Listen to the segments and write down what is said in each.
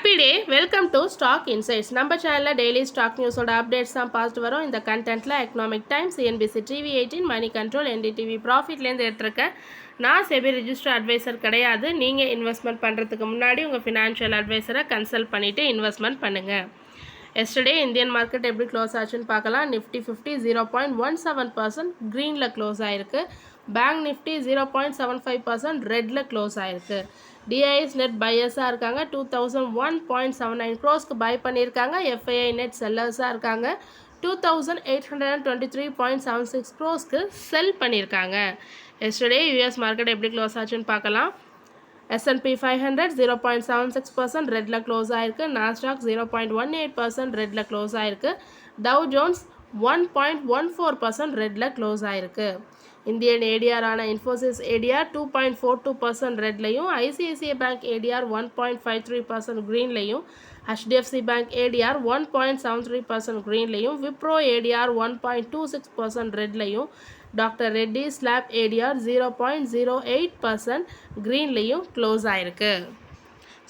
Happy day welcome to stock insights நம்ம சேனலில் daily stock நியூஸோட updates தான் பார்த்துட்டு வரோம். இந்த கண்டென்ட்டில் Economic Times CNBC TV eighteen Moneycontrol NDTV ப்ராஃபிட்லேருந்து எடுத்திருக்கேன் நான் செபி ரிஜிஸ்டர் அட்வைசர் கிடையாது. நீங்கள் இன்வெஸ்ட்மெண்ட் பண்ணுறதுக்கு முன்னாடி உங்கள் ஃபினான்ஷியல் அட்வைசரை கன்சல்ட் பண்ணிவிட்டு இன்வெஸ்ட்மெண்ட் பண்ணுங்கள் எஸ்டர்டே இந்தியன் மார்க்கெட் எப்படி க்ளோஸ் ஆச்சுன்னு பார்க்கலாம். Nifty fifty zero point one seven percent க்ரீனில் க்ளோஸ் ஆயிருக்கு. Bank Nifty zero point seven five percent ரெட்டில் க்ளோஸ் ஆயிருக்கு. டிஐஎஸ் நெட் பையர்ஸாக இருக்காங்க. Two thousand one point seven nine க்ரோஸ்க்கு buy பண்ணியிருக்காங்க. எஃப்ஐஐ நெட் செல்லர்ஸாக இருக்காங்க. Two thousand eight hundred and twenty three point seven six க்ரோஸ்க்கு sell பண்ணியிருக்காங்க. Yesterday US market எப்படி close ஆச்சுன்னு பார்க்கலாம். S and P five hundred zero point seven six percent ரெட்டில் close ஆயிருக்கு. Nasdaq zero point one eight percent ரெட்டில் close ஆயிருக்கு. Dow Jones one point one four percent ரெட்டில் close ஆயிருக்கு. Indian ஏடிஆரான Infosys ADR two point four two percent ரெட்லையும் ICICI bank ADR one point five three percent க்ரீன்லையும் HDFC bank ADR one point seven three percent க்ரீன்லையும் Wipro ADR one point two six percent ரெட்லையும் doctor Reddy slab ADR zero point zero eight percent க்ரீன்லேயும் close ஆயிருக்கு.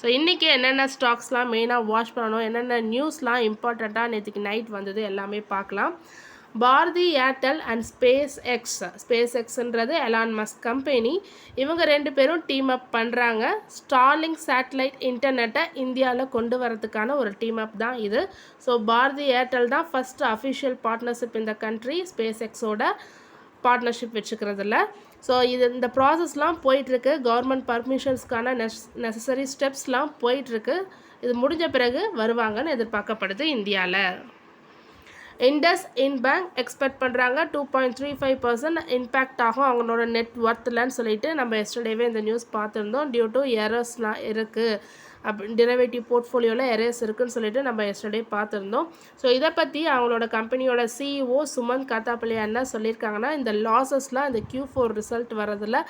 So இன்றைக்கி என்னென்ன ஸ்டாக்ஸ்லாம் மெயினாக watch பண்ணணும் என்னென்ன நியூஸ்லாம் இம்பார்ட்டண்ட்டாக நேற்றுக்கு night வந்தது எல்லாமே பார்க்கலாம். Bharti Airtel and space X space எக்ஸ்ன்றது எலான் மஸ்க் கம்பெனி இவங்க ரெண்டு பேரும் டீம் அப் பண்ணுறாங்க ஸ்டார்லிங் சேட்டலைட் இன்டர்நெட்டை இந்தியாவில் கொண்டு வரதுக்கான ஒரு டீம் அப் தான் இது. ஸோ பாரதி ஏர்டெல் தான் ஃபஸ்ட்டு அஃபிஷியல் பார்ட்னர்ஷிப் இந்த கண்ட்ரி ஸ்பேஸ் எக்ஸோட பார்ட்னர்ஷிப் வச்சுக்கிறதுல. ஸோ இது இந்த ப்ராசஸ்லாம் போயிட்டுருக்கு. கவர்மெண்ட் பர்மிஷன்ஸ்க்கான நெஸ் நெசசரி ஸ்டெப்ஸ்லாம் போயிட்டுருக்கு. இது முடிஞ்ச பிறகு வருவாங்கன்னு எதிர்பார்க்கப்படுது இந்தியாவில் இண்டஸ் இன் பேங்க் எக்ஸ்பெக்ட் பண்ணுறாங்க two point three five percent impact ஆகும். அவங்களோட நெட் ஒர்த்துலன்னு சொல்லிட்டு நம்ம எஸ்டர்டேவே இந்த நியூஸ் பார்த்துருந்தோம். டியூ டு எரர்ஸ்லாம் இருக்குது அப் டெரிவேட்டிவ் போர்ட்ஃபோலியோவில் எரேஸ் இருக்குன்னு சொல்லிட்டு நம்ம எஸ்டர்டே பார்த்துருந்தோம். ஸோ இதை பற்றி அவங்களோட கம்பெனியோட சிஇஓ சுமந்த் காத்தாப்பிள்ளையா என்ன சொல்லியிருக்காங்கன்னா இந்த லாஸஸ்லாம் இந்த கியூ ஃபோர் ரிசல்ட் வரதில்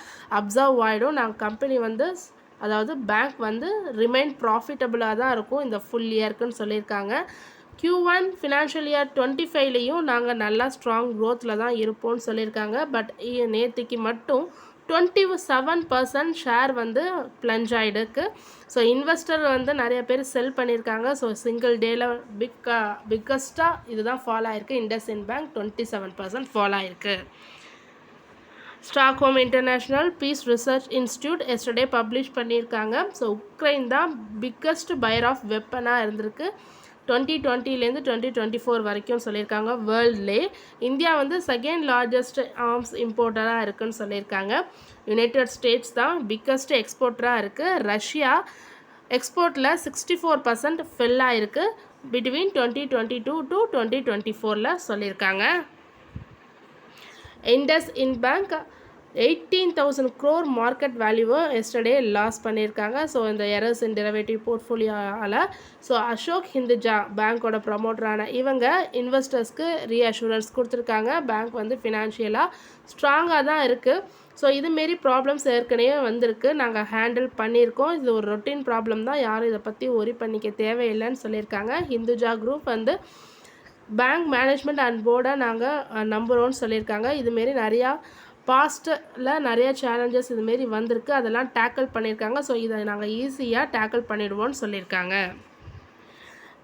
அப்சர்வ் ஆகிடும் நாங்கள் கம்பெனி வந்து அதாவது பேங்க் வந்து ரிமைன் ப்ராஃபிட்டபுளாக தான் இருக்கும். இந்த ஃபுல் இயர்க்குன்னு சொல்லியிருக்காங்க. Q one financial year twenty ஃபைவ்லேயும் நாங்கள் நல்லா ஸ்ட்ராங் க்ரோத்தில் தான் இருப்போம்னு சொல்லியிருக்காங்க. பட் நேற்றுக்கு மட்டும் டுவெண்ட்டி செவன் பர்சன்ட் ஷேர் வந்து ப்ளஞ்ச் ஆகிடுக்கு ஸோ இன்வெஸ்டர் வந்து நிறைய பேர் செல் பண்ணியிருக்காங்க. ஸோ சிங்கிள் டேயில் பிக் பிக்கஸ்ட்டாக இதுதான் ஃபாலோ ஆயிருக்கு. IndusInd bank twenty seven percent fall ஆயிருக்கு. Stockholm international peace research institute yesterday publish பண்ணியிருக்காங்க. ஸோ உக்ரைன் தான் பிக்கஸ்ட் பயர் ஆஃப் வெப்பனாக இருந்திருக்கு. டுவெண்ட்டி டுவெண்ட்டிலேருந்து டுவெண்ட்டி டுவெண்ட்டி ஃபோர் வரைக்கும் சொல்லியிருக்காங்க வேர்ல்ட்லே. இந்தியா வந்து செகண்ட் லார்ஜஸ்ட் ஆர்ம்ஸ் இம்போர்ட்டராக இருக்குன்னு சொல்லியிருக்காங்க. யுனைடெட் ஸ்டேட்ஸ் தான் பிக்கஸ்ட் எக்ஸ்போர்ட்டராக இருக்குது ரஷ்யா எக்ஸ்போர்ட்டில் சிக்ஸ்டி ஃபோர் பர்சன்ட் ஃபில் ஆகிருக்கு between twenty twenty two to twenty twenty ஃபோரில் சொல்லியிருக்காங்க. IndusInd bank eighteen thousand crore market வேல்யூவை எஸ்டர்டே லாஸ் பண்ணியிருக்காங்க. ஸோ இந்த எரர்ஸ் இன் டெரிவேட்டிவ் போர்ட்ஃபோலியோவால் ஸோ அசோக் ஹிந்துஜா பேங்க்கோட ப்ரமோட்டரான இவங்க இன்வெஸ்டர்ஸ்க்கு ரீஅஷூரன்ஸ் கொடுத்துருக்காங்க. பேங்க் வந்து ஃபினான்ஷியலாக ஸ்ட்ராங்காக தான் இருக்குது ஸோ இதுமாரி ப்ராப்ளம்ஸ் ஏற்கனவே வந்திருக்கு. நாங்கள் ஹேண்டில் பண்ணியிருக்கோம். இது ஒரு ரொட்டீன் ப்ராப்ளம் தான். யாரும் இதை பற்றி ஒரி பண்ணிக்க தேவையில்லைன்னு சொல்லியிருக்காங்க. ஹிந்துஜா குரூப் வந்து பேங்க் மேனேஜ்மெண்ட் அண்ட் போர்டை நாங்கள் நம்புகிறோன்னு சொல்லியிருக்காங்க. இதுமாரி நிறையா பாஸ்ட்டில் நிறைய சேலஞ்சஸ் இதுமாரி வந்திருக்கு. அதெல்லாம் டேக்கிள் பண்ணியிருக்காங்க ஸோ இதை நாங்கள் ஈஸியாக டேக்கிள் பண்ணிடுவோம்னு சொல்லியிருக்காங்க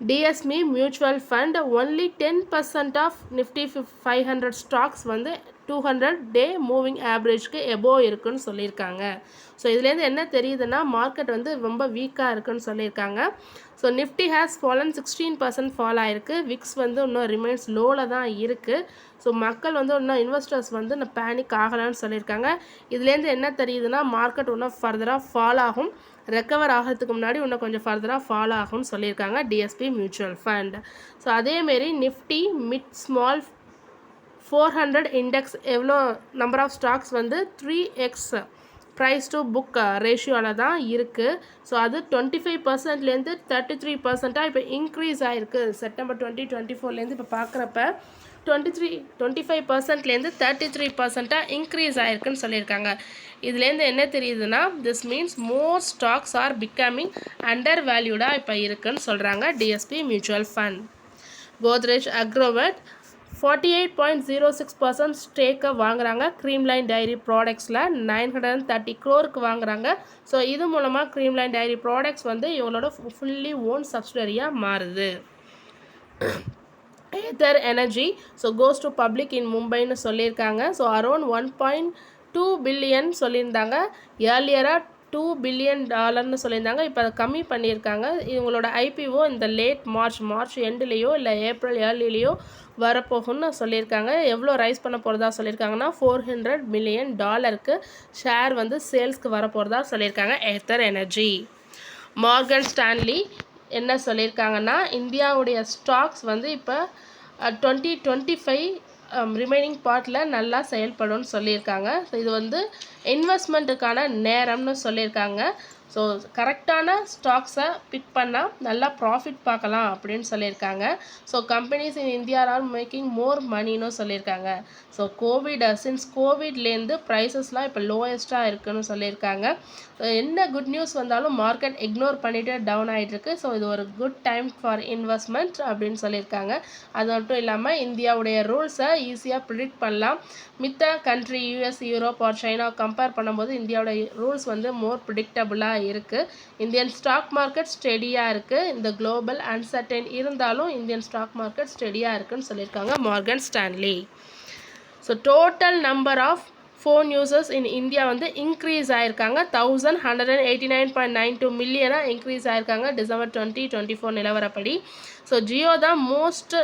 DSP mutual fund only ten percent of Nifty fif five hundred stocks வந்து டூ ஹண்ட்ரட் டே மூவிங் ஆவரேஜ்க்கு எபோ இருக்குன்னு சொல்லியிருக்காங்க. ஸோ இதுலேருந்து என்ன தெரியுதுன்னா மார்க்கெட் வந்து ரொம்ப வீக்காக இருக்குன்னு சொல்லியிருக்காங்க. So Nifty has fallen sixteen percent fall ஆயிருக்கு. விக்ஸ் வந்து இன்னும் ரிமைன்ஸ் லோவில் தான் இருக்குது ஸோ மக்கள் வந்து இன்னும் இன்வெஸ்டர்ஸ் வந்து இந்த பேனிக் ஆகலான்னு சொல்லியிருக்காங்க. இதுலேருந்து என்ன தெரியுதுன்னா மார்க்கெட் இன்னும் ஃபர்தராக ஃபால் ஆகும். ரெக்கவர் ஆகிறதுக்கு முன்னாடி இன்னும் கொஞ்சம் ஃபர்தராக ஃபாலோ ஆகும்னு சொல்லியிருக்காங்க டிஎஸ்பி மியூச்சுவல் ஃபண்ட் ஸோ அதேமாரி Nifty mid small four hundred index எவ்வளோ நம்பர் ஆஃப் ஸ்டாக்ஸ் வந்து three X price to book ரேஷியோவில் தான் இருக்குது ஸோ அது டுவெண்ட்டி ஃபைவ் பர்சன்ட்லேருந்து தேர்ட்டி த்ரீ பர்சண்ட்டாக இப்போ இன்க்ரீஸ் ஆகிருக்கு செப்டம்பர் டுவெண்ட்டி டுவெண்ட்டி ஃபோர்லேருந்து இப்போ பார்க்குறப்ப டுவெண்ட்டி த்ரீ டுவெண்ட்டி ஃபைவ் பர்சன்ட்லேருந்து தேர்ட்டி த்ரீ பர்சண்ட்டாக இன்க்ரீஸ் ஆகிருக்குன்னு சொல்லியிருக்காங்க. இதுலேருந்து என்ன தெரியுதுன்னா this means more stocks are becoming under வேல்யூடாக இப்போ இருக்குன்னு சொல்கிறாங்க DSP mutual fund Godrej Agrovet forty eight point zero six percent ஸ்டேக்கை வாங்குறாங்க. க்ரீம்லைன் டைரி ப்ராடக்ட்ஸில் நைன் ஹண்ட்ரட் அண்ட் தேர்ட்டி க்ரோருக்கு வாங்குறாங்க. ஸோ இது மூலமாக க்ரீம்லைன் டைரி ப்ராடக்ட்ஸ் வந்து இவங்களோட ஃபுல்லி ஓன் சப்சிடரியாக மாறுது. Ather energy so goes to public in மும்பைன்னு சொல்லியிருக்காங்க. So around one point two billion சொல்லியிருந்தாங்க. ஏர்லியராக டூ பில்லியன் டாலர்னு சொல்லியிருந்தாங்க. இப்போ அதை கம்மி பண்ணியிருக்காங்க. இவங்களோட ஐபிஓ இந்த லேட் மார்ச் மார்ச் எண்டுலேயோ இல்லை ஏப்ரல் ஏர்லிலேயோ வரப்போகும்னு சொல்லியிருக்காங்க. எவ்வளோ ரைஸ் பண்ண போகிறதா சொல்லியிருக்காங்கன்னா ஃபோர் ஹண்ட்ரட் மில்லியன் டாலருக்கு ஷேர் வந்து சேல்ஸ்க்கு வரப்போகிறதா சொல்லியிருக்காங்க. ஏத்தர் எனர்ஜி மார்கன் ஸ்டான்லி என்ன சொல்லியிருக்காங்கன்னா இந்தியாவுடைய ஸ்டாக்ஸ் வந்து இப்போ டுவெண்ட்டி டுவெண்ட்டி ஃபைவ் ரிமைனிங் பார்ட்டில் நல்லா செயல்படும்னு சொல்லியிருக்காங்க. ஸோ இது வந்து இன்வெஸ்ட்மெண்ட்டுக்கான நேரம்னு சொல்லியிருக்காங்க. ஸோ கரெக்டான ஸ்டாக்ஸை பிக் பண்ணால் நல்லா ப்ராஃபிட் பார்க்கலாம் அப்படின்னு சொல்லியிருக்காங்க. So companies in India are making more மணின்னு சொல்லியிருக்காங்க. ஸோ கோவிட் சின்ஸ் கோவிட்லேருந்து ப்ரைஸஸ்லாம் இப்போ லோயஸ்ட்டாக இருக்குன்னு சொல்லியிருக்காங்க. என்ன குட் நியூஸ் வந்தாலும் மார்க்கெட் இக்னோர் பண்ணிவிட்டு டவுன் ஆகிட்டுருக்கு ஸோ இது ஒரு குட் டைம் ஃபார் இன்வெஸ்ட்மெண்ட் அப்படின்னு சொல்லியிருக்காங்க. அது மட்டும் இல்லாமல் இந்தியாவுடைய ரூல்ஸை ஈஸியாக ப்ரிடிக்ட் பண்ணலாம். மித்த country US Europe or China compare பண்ணும்போது இந்தியாவோட ரூல்ஸ் வந்து மோர் ப்ரிடிக்டபுளாக இருக்குது இந்தியன் ஸ்டாக் மார்க்கெட் ஸ்டெடியாக இருக்குது இந்த குளோபல் அன்சர்டன் இருந்தாலும் இந்தியன் ஸ்டாக் மார்க்கெட் ஸ்டெடியாக இருக்குன்னு சொல்லியிருக்காங்க Morgan Stanley so total number of phone users in India வந்து இன்க்ரீஸ் ஆயிருக்காங்க. Thousand hundred and eighty nine point nine two மில்லியனாக increase ஆயிருக்காங்க டிசம்பர் டுவெண்ட்டி டுவெண்ட்டி ஃபோர் நிலவரப்படி. ஸோ ஜியோ தான் மோஸ்ட்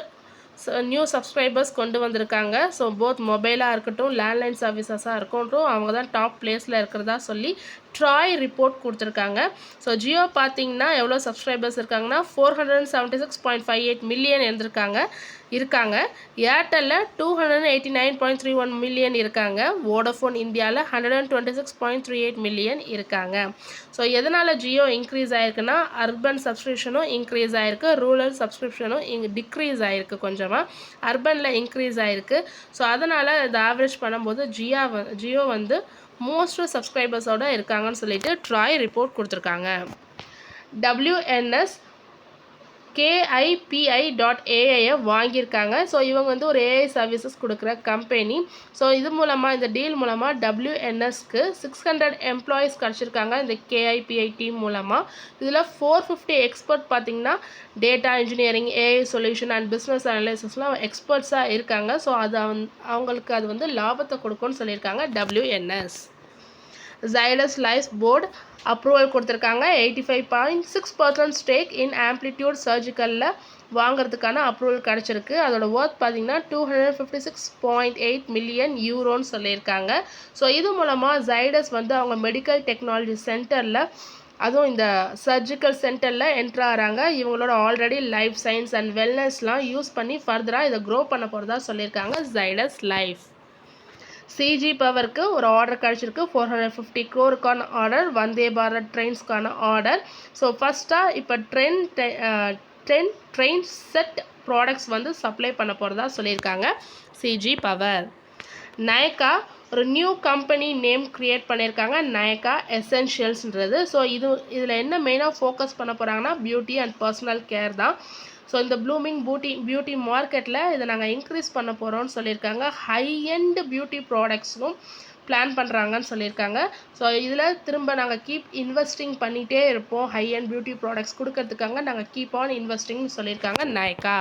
நியூ சப்ஸ்கிரைபர்ஸ் கொண்டு வந்திருக்காங்க. ஸோ போத் மொபைலாக இருக்கட்டும் லேண்ட்லைன் சர்வீசஸாக இருக்கட்டும் அவங்க தான் டாப் பிளேஸில் இருக்கிறதா சொல்லி ட்ராய் ரிப்போர்ட் கொடுத்துருக்காங்க. ஸோ ஜியோ பார்த்தீங்கன்னா எவ்வளோ சப்ஸ்கிரைபர்ஸ் இருக்காங்கன்னா four hundred and seventy six point five eight million இருந்திருக்காங்க இருக்காங்க. ஏர்டெல்லில் two hundred eighty nine point three one million இருக்காங்க. வோடஃபோன் இந்தியாவில் hundred and twenty six point three eight million இருக்காங்க. ஸோ எதனால் ஜியோ இன்க்ரீஸ் ஆயிருக்குன்னா அர்பன் சப்ஸ்கிரிப்ஷனும் இன்க்ரீஸ் ஆயிருக்கு ரூரல் சப்ஸ்கிரிப்ஷனும் இங்கே டிக்ரீஸ் ஆயிருக்கு கொஞ்சமாக அர்பனில் இன்க்ரீஸ் ஆயிருக்கு. ஸோ அதனால் இதை ஆவரேஜ் பண்ணும்போது ஜியா வ ஜியோ வந்து மோஸ்ட் சப்ஸ்கிரைபர்ஸோடு இருக்காங்கன்னு சொல்லிட்டு ட்ராய் ரிப்போர்ட் கொடுத்துருக்காங்க. டபிள்யூஎன்எஸ் கேஐபிஐ டாட் ஏஐயை வாங்கியிருக்காங்க. ஸோ இவங்க வந்து ஒரு ஏஐ சர்வீசஸ் கொடுக்குற கம்பெனி ஸோ இது மூலமாக இந்த டீல் மூலமாக டபிள்யூஎன்எஸ்க்கு சிக்ஸ் ஹண்ட்ரட் எம்ப்ளாயீஸ் கிடச்சிருக்காங்க இந்த கேஐபிஐ டீம் மூலமாக இதில் ஃபோர் ஃபிஃப்டி எக்ஸ்பர்ட் பார்த்தீங்கன்னா data engineering AI solution and business அனலைசிஸ்லாம் எக்ஸ்பர்ட்ஸாக இருக்காங்க. ஸோ அது அவங்களுக்கு அது வந்து லாபத்தை கொடுக்கும்னு சொல்லியிருக்காங்க WNS Zydus life board approval கொடுத்துருக்காங்க. Eighty five point six percent stake in Amplitude சர்ஜிக்கலில் வாங்குறதுக்கான அப்ரூவல் கிடச்சிருக்கு. அதோட ஒர்த் பார்த்தீங்கன்னா two hundred fifty six point eight million யூரோன்னு சொல்லியிருக்காங்க. ஸோ இது மூலமாக ஜைடஸ் வந்து அவங்க மெடிக்கல் டெக்னாலஜி சென்டரில் அதுவும் இந்த சர்ஜிக்கல் சென்டரில் என்ட்ரு ஆகிறாங்க. இவங்களோட ஆல்ரெடி லைஃப் சயின்ஸ் அண்ட் வெல்னஸ்லாம் யூஸ் பண்ணி ஃபர்தராக இதை க்ரோ பண்ண போகிறதா சொல்லியிருக்காங்க ஜைடஸ் லைஃப் சிஜி பவருக்கு ஒரு ஆர்டர் கிடச்சிருக்கு. ஃபோர் ஹண்ட்ரட் ஃபிஃப்டி க்ரோருக்கான ஆர்டர் வந்தே பாரத் ட்ரெயின்ஸ்க்கான ஆர்டர் ஸோ ஃபஸ்ட்டாக இப்போ train train train set products வந்து சப்ளை பண்ண போகிறதா சொல்லியிருக்காங்க சிஜி பவர் நயக்கா ஒரு நியூ கம்பெனி நேம் க்ரியேட் பண்ணியிருக்காங்க. நயக்கா எசென்ஷியல்ஸ்ன்றது ஸோ இது இதில் என்ன மெயினாக ஃபோக்கஸ் பண்ண போகிறாங்கன்னா பியூட்டி அண்ட் பர்சனல் கேர் தான். ஸோ இந்த ப்ளூமிங் பியூட்டி பியூட்டி மார்க்கெட்டில் இதை நாங்கள் இன்க்ரீஸ் பண்ண போகிறோம்னு சொல்லியிருக்காங்க. ஹை எண்ட் பியூட்டி ப்ராடக்ட்ஸும் பிளான் பண்ணுறாங்கன்னு சொல்லியிருக்காங்க. ஸோ இதில் திரும்ப நாங்கள் கீப் இன்வெஸ்டிங் பண்ணிகிட்டே இருப்போம். ஹை அண்ட் பியூட்டி ப்ராடக்ட்ஸ் கொடுக்கறதுக்காக நாங்கள் கீப் ஆன் இன்வெஸ்டிங்னு சொல்லியிருக்காங்க நாயக்கா.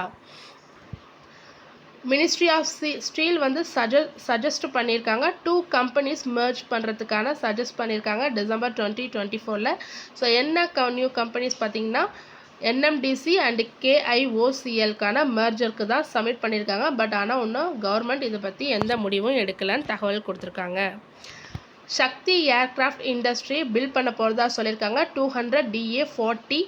மினிஸ்ட்ரி ஆஃப் ஸ்டீல் வந்து சஜ சஜஸ்ட் பண்ணியிருக்காங்க. டூ கம்பெனிஸ் மெர்ஜ் பண்ணுறதுக்கான சஜஸ்ட் பண்ணியிருக்காங்க. டிசம்பர் டுவெண்ட்டி டுவெண்ட்டி ஃபோரில் ஸோ என்ன க நியூ கம்பெனிஸ் பார்த்தீங்கன்னா என்எம்டிசி அண்ட் கேஐஓசிஎல்கான மர்ஜருக்கு தான் சப்மிட் பண்ணியிருக்காங்க. பட் ஆனால் இன்னும் கவர்மெண்ட் இதை பற்றி எந்த முடிவும் எடுக்கலன்னு தகவல் கொடுத்துருக்காங்க. சக்தி ஏர்க்ராஃப்ட் இண்டஸ்ட்ரி பில் பண்ண போகிறதா சொல்லியிருக்காங்க. Two hundred DA forty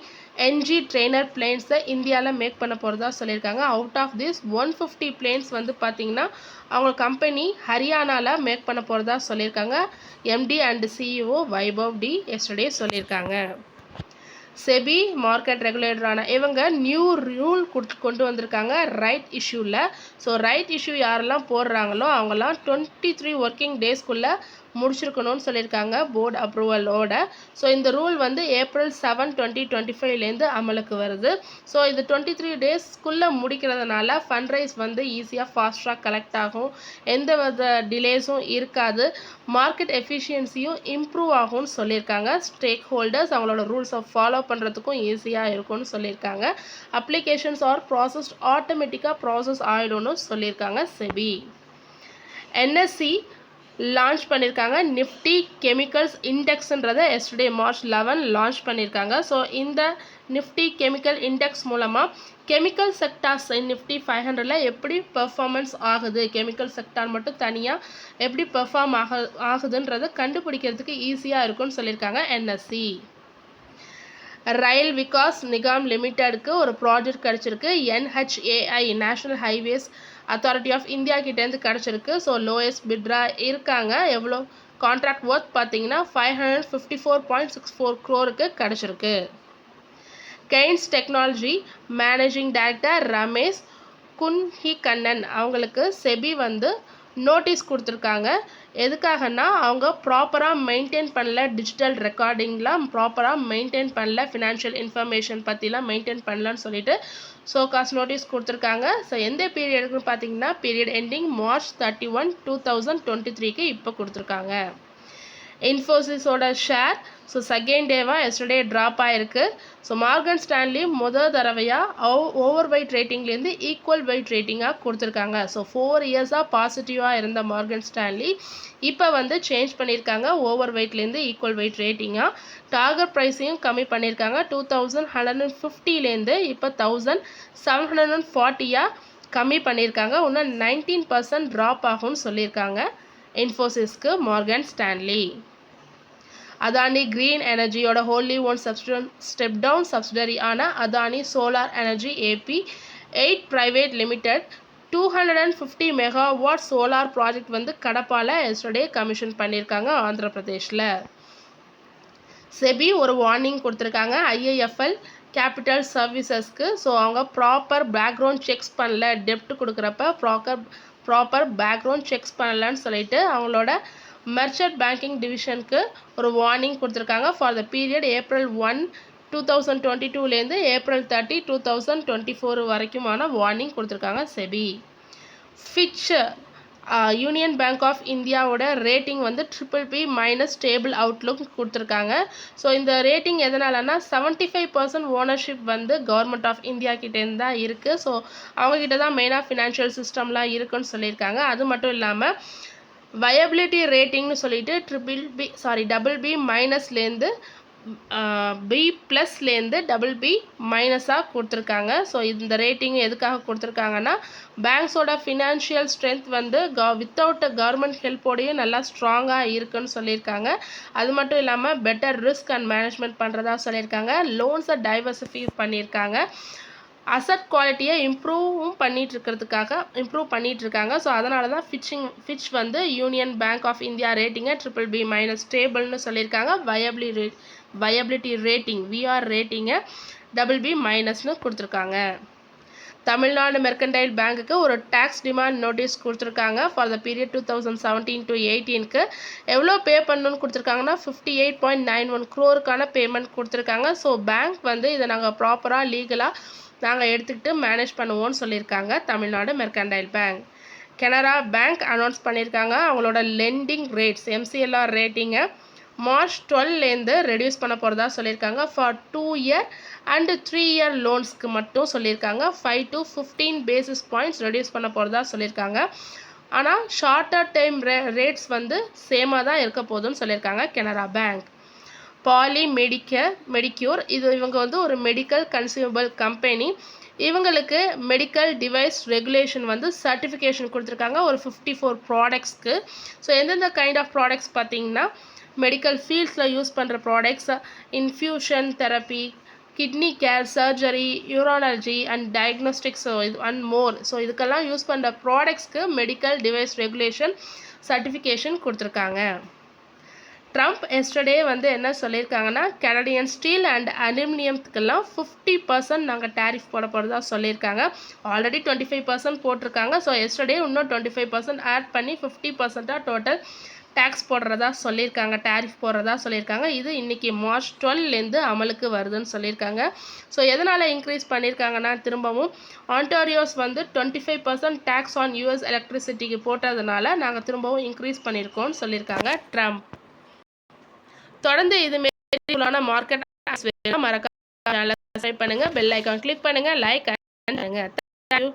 NG trainer பிளேன்ஸை இந்தியாவில் மேக் பண்ண போகிறதா சொல்லியிருக்காங்க. Out of this one fifty planes வந்து பார்த்திங்கன்னா அவங்க கம்பெனி ஹரியானாவில் மேக் பண்ண போகிறதா சொல்லியிருக்காங்க. MD and CEO Vaibhav D yesterday சொல்லியிருக்காங்க. செபி மார்க்கெட் ரெகுலேட்டரான இவங்க நியூ ரூல் கொடுத்து கொண்டு வந்திருக்காங்க ரைட் இஷ்யூவில் ஸோ ரைட் இஷ்யூ யாரெல்லாம் போடுறாங்களோ அவங்கெல்லாம் டுவெண்ட்டி த்ரீ ஒர்க்கிங் டேஸ்க்குள்ளே முடிச்சிருக்கணும்னு சொல்லியிருக்காங்க போர்டு அப்ரூவலோட ஸோ இந்த ரூல் வந்து ஏப்ரல் செவன் டுவெண்ட்டி டுவெண்ட்டி ஃபைவ்லேருந்து அமலுக்கு வருது. ஸோ இது டுவெண்ட்டி த்ரீ டேஸ்க்குள்ளே முடிக்கிறதுனால ஃபண்ட் ரைஸ் வந்து ஈஸியாக ஃபாஸ்ட்டாக கலெக்ட் ஆகும். எந்த வித டிலேஸும் இருக்காது. மார்க்கெட் எஃபிஷியன்சியும் இம்ப்ரூவ் ஆகும்னு சொல்லியிருக்காங்க. ஸ்டேக் ஹோல்டர்ஸ் அவங்களோட ரூல்ஸை ஃபாலோ பண்ணுறதுக்கும் ஈஸியாக இருக்கும்னு சொல்லியிருக்காங்க. அப்ளிகேஷன்ஸ் ஆர் ப்ராசஸ்ட் ஆட்டோமேட்டிக்காக ப்ராசஸ் ஆகிடும்னு சொல்லியிருக்காங்க செபி. என்எஸ்சி லான்ச் பண்ணியிருக்காங்க நிஃப்டி கெமிக்கல்ஸ் இண்டெக்ஸ்ன்றதை எஸ்டர்டே மார்ச் லெவன் லான்ச் பண்ணியிருக்காங்க ஸோ இந்த நிஃப்டி கெமிக்கல் இண்டெக்ஸ் மூலமாக கெமிக்கல் செக்டார்ஸ் நிஃப்டி ஃபைவ் ஹண்ட்ரடில் எப்படி பெர்ஃபார்மன்ஸ் ஆகுது? கெமிக்கல் செக்டார் மட்டும் தனியாக எப்படி பெர்ஃபார்ம் ஆக ஆகுதுன்றதை கண்டுபிடிக்கிறதுக்கு ஈஸியாக இருக்கும்னு சொல்லியிருக்காங்க என்எஸ்சி ரயில் விகாஸ் நிகாம் லிமிட்டெடுக்கு ஒரு ப்ராஜெக்ட் கிடச்சிருக்கு. NHAI national highways authority of India கிட்டேருந்து கிடச்சிருக்கு. ஸோ லோயஸ்ட் பிட்ரா இருக்காங்க. எவ்வளோ கான்ட்ராக்ட் ஒர்த் பார்த்தீங்கன்னா five hundred fifty four point six four க்ரோருக்கு கிடச்சிருக்கு. Kaynes technology managing director Ramesh Kunhi Kannan அவங்களுக்கு செபி வந்து நோட்டீஸ் கொடுத்துருக்காங்க. எதுக்காகன்னா அவங்க ப்ராப்பராக மெயின்டைன் பண்ணல டிஜிட்டல் ரெக்கார்டிங்லாம் ப்ராப்பராக மெயின்டைன் பண்ணல ஃபினான்ஷியல் இன்ஃபர்மேஷன் பற்றிலாம் மெயின்டைன் பண்ணலன்னு சொல்லிட்டு ஸோ காஸ் நோட்டீஸ் கொடுத்துருக்காங்க. ஸோ எந்த பீரியடுக்குன்னு பார்த்தீங்கன்னா period ending March thirty one two thousand twenty த்ரீக்கு இப்போ கொடுத்துருக்காங்க. இன்ஃபோசிஸோட ஷேர் ஸோ செகண்ட் டேவாக எஸ்டர்டே ட்ராப் ஆகிருக்கு ஸோ மார்கன் ஸ்டான்லி முதல் தடவையாக ஓவர் வைட் ரேட்டிங்லேருந்து ஈக்குவல் வைட் ரேட்டிங்காக கொடுத்துருக்காங்க. ஸோ ஃபோர் இயர்ஸாக பாசிட்டிவாக இருந்த மார்கன் ஸ்டான்லி இப்போ வந்து சேஞ்ச் பண்ணியிருக்காங்க. ஓவர் வெயிட்லேருந்து ஈக்குவல் வெயிட் ரேட்டிங்காக டார்கெட் ப்ரைஸையும் கம்மி பண்ணியிருக்காங்க. டூ தௌசண்ட் ஹண்ட்ரட் அண்ட் ஃபிஃப்டிலேருந்து இப்போ தௌசண்ட் செவன் ஹண்ட்ரட் அண்ட் ஃபார்ட்டியாக கம்மி பண்ணியிருக்காங்க. இன்னும் நைன்டீன் பர்சன்ட் ட்ராப் ஆகும்னு சொல்லியிருக்காங்க. இன்ஃபோசிஸ்க்கு மார்கன் ஸ்டான்லி அதானி கிரீன் எனர்ஜியோட ஹோல்லி ஒன் சப்ஸ்டன் ஸ்டெப் டவுன் சப்சிடரி ஆன Adani solar energy AP eight private limited two hundred and fifty megawatt solar project வந்து கடப்பால் எஸ்டர்டே கமிஷன் பண்ணியிருக்காங்க ஆந்திர பிரதேஷில். செபி ஒரு வார்னிங் கொடுத்துருக்காங்க ஐஏஎஃப்எல் கேபிட்டல் சர்வீசஸ்க்கு ஸோ அவங்க ப்ராப்பர் பேக்ரவுண்ட் செக்ஸ் பண்ணல டெப்ட் கொடுக்குறப்ப ப்ராப்பர் ப்ராப்பர் பேக்ரவுண்ட் செக்ஸ் பண்ணலன்னு சொல்லிட்டு அவங்களோட மெர்ச்சன்ட் பேங்கிங் டிவிஷனுக்கு ஒரு வார்னிங் கொடுத்துருக்காங்க. For the period April one two thousand twenty டூலேருந்து April thirty two thousand twenty four வரைக்குமான warning கொடுத்துருக்காங்க SEBI. Fitch Union Bank of இந்தியாவோட ரேட்டிங் வந்து triple B minus stable outlook கொடுத்துருக்காங்க. ஸோ இந்த ரேட்டிங் எதனாலனா seventy five percent ownership வந்து government of India கிட்டேருந்து தான் இருக்குது ஸோ அவங்கக்கிட்ட தான் மெயினாக ஃபினான்ஷியல் சிஸ்டம்லாம் இருக்குன்னு சொல்லியிருக்காங்க. அது மட்டும் இல்லாமல் வயபிலிட்டி ரேட்டிங்னு சொல்லிட்டு triple B sorry double B மைனஸ்லேருந்து B ப்ளஸ்லேருந்து டபுள் பி மைனஸாக கொடுத்துருக்காங்க. ஸோ இந்த ரேட்டிங் எதுக்காக கொடுத்துருக்காங்கன்னா பேங்க்ஸோட ஃபினான்ஷியல் ஸ்ட்ரென்த் வந்து க வித்தவுட் கவர்மெண்ட் ஹெல்ப்போடையும் நல்லா ஸ்ட்ராங்காக இருக்குன்னு சொல்லியிருக்காங்க. அது மட்டும் இல்லாமல் பெட்டர் ரிஸ்க் அண்ட் மேனேஜ்மெண்ட் பண்ணுறதா சொல்லியிருக்காங்க. லோன்ஸை டைவர்சிஃபை பண்ணியிருக்காங்க. அசட் குவாலிட்டியை இம்ப்ரூவும் பண்ணிட்டு இருக்கிறதுக்காக இம்ப்ரூவ் பண்ணிட்டு இருக்காங்க ஸோ அதனால தான் ஃபிட்சிங் ஃபிட்ச் வந்து யூனியன் பேங்க் ஆஃப் இந்தியா ரேட்டிங்கை ட்ரிபிள் பி மைனஸ் ஸ்டேபிள்னு சொல்லியிருக்காங்க. வயபிளி ரேட் வயபிலிட்டி ரேட்டிங் விஆர் ரேட்டிங்கை டபுள் பி மைனஸ்னு கொடுத்துருக்காங்க. தமிழ்நாடு மெர்கண்டைல் பேங்க்குக்கு ஒரு டேக்ஸ் டிமாண்ட் நோட்டீஸ் கொடுத்துருக்காங்க. For the period two thousand seventeen to எயிட்டீனுக்கு எவ்வளோ பே பண்ணணும்னு கொடுத்துருக்காங்கன்னா fifty eight point nine one க்ரோருக்கான payment கொடுத்துருக்காங்க. ஸோ பேங்க் வந்து இதை நாங்கள் ப்ராப்பராக லீகலாக நாங்கள் எடுத்துக்கிட்டு மேனேஜ் பண்ணுவோம்னு சொல்லியிருக்காங்க Tamil Nadu mercantile bank Canara bank announce பண்ணியிருக்காங்க அவங்களோட லெண்டிங் ரேட்ஸ் எம்சிஎல்ஆர் ரேட்டிங்கை மார்ச் டுவெல்லேருந்து ரெடியூஸ் பண்ண போகிறதா சொல்லியிருக்காங்க. For two year and three year லோன்ஸ்க்கு மட்டும் சொல்லியிருக்காங்க. Five to fifteen basis points reduce பண்ண போகிறதா சொல்லியிருக்காங்க. ஆனால் ஷார்ட்டர் டைம் ரே ரேட்ஸ் வந்து சேமாக தான் இருக்க போகுதுன்னு சொல்லியிருக்காங்க கெனரா பேங்க் பாலி மெடிக்க மெடிக்யூர் இது இவங்க வந்து ஒரு மெடிக்கல் கன்சியூமபிள் கம்பெனி இவங்களுக்கு மெடிக்கல் டிவைஸ் ரெகுலேஷன் வந்து சர்டிஃபிகேஷன் கொடுத்துருக்காங்க. ஒரு ஃபிஃப்டி ஃபோர் ப்ராடக்ட்ஸ்க்கு ஸோ எந்தெந்த கைண்ட் ஆஃப் ப்ராடக்ட்ஸ் பார்த்தீங்கன்னா மெடிக்கல் ஃபீல்ட்ஸில் யூஸ் பண்ணுற products infusion therapy kidney care surgery urology and diagnostics இது அண்ட் மோர் ஸோ இதுக்கெல்லாம் யூஸ் பண்ணுற ப்ராடக்ட்ஸ்க்கு மெடிக்கல் டிவைஸ் ரெகுலேஷன் சர்டிஃபிகேஷன் கொடுத்துருக்காங்க. ட்ரம்ப் எஸ்டர்டே வந்து என்ன சொல்லியிருக்காங்கன்னா கனடியன் ஸ்டீல் அண்ட் அலுமினியத்துக்கெல்லாம் ஃபிஃப்டி பர்சன்ட் நாங்கள் டேரிஃப் போட போகிறதா சொல்லியிருக்காங்க. ஆல்ரெடி டுவெண்ட்டி ஃபைவ் பர்சன்ட் போட்டிருக்காங்க. ஸோ எஸ்டர்டே இன்னும் டுவெண்ட்டி ஃபைவ் பர்சன்ட் ஆட் பண்ணி ஃபிஃப்டி பர்சண்ட்டாக டோட்டல் டேக்ஸ் போடுறதா சொல்லியிருக்காங்க. டேரிஃப் போடுறதா சொல்லியிருக்காங்க. இது இன்றைக்கி மார்ச் டுவெல்லேருந்து அமலுக்கு வருதுன்னு சொல்லியிருக்காங்க. ஸோ எதனால் இன்க்ரீஸ் பண்ணியிருக்காங்கன்னா திரும்பவும் ஆன்டாரியோஸ் வந்து twenty five percent tax on US எலக்ட்ரிசிட்டிக்கு போட்டதுனால நாங்கள் திரும்பவும் இன்க்ரீஸ் பண்ணியிருக்கோம்னு சொல்லியிருக்காங்க ட்ரம்ப் தொடர்ந்து இது மாரி மார்க்கெட் மறக்காம பண்ணுங்க பெல் ஐக்கான் கிளிக் பண்ணுங்க லைக் பண்ணுங்க. Thank you